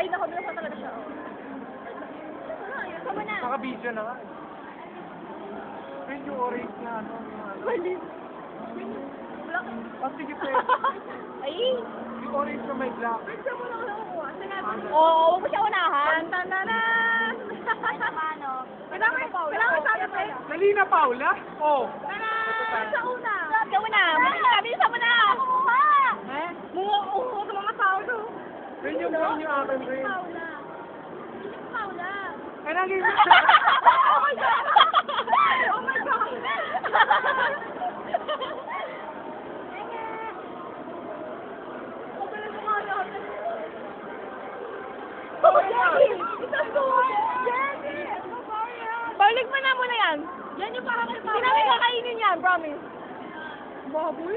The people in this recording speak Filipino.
Ay, naku, binasa talaga siya. oh. Ay, Sama na. Naka-video na nga. Medyo orange na ano. Mali. Black. Ah, sige pe. Ay. Yung orange na may black. Pwede mo lang nakukuha. Oo, huwag mo siya unahan. Tananan! Kailangan kailangan sabi pa. Dali na, Paula. Oh. Tanan! Sa una. Sa una. Yun yung yun yung akin rin. Paula. Paula. Ay, naging oh my God! Oh my God! Oh, Jenny! Isang! Jenny! Balik mo na muna yan. Yan yung parang kay Hindi namin kakainin yan, promise. Baboy?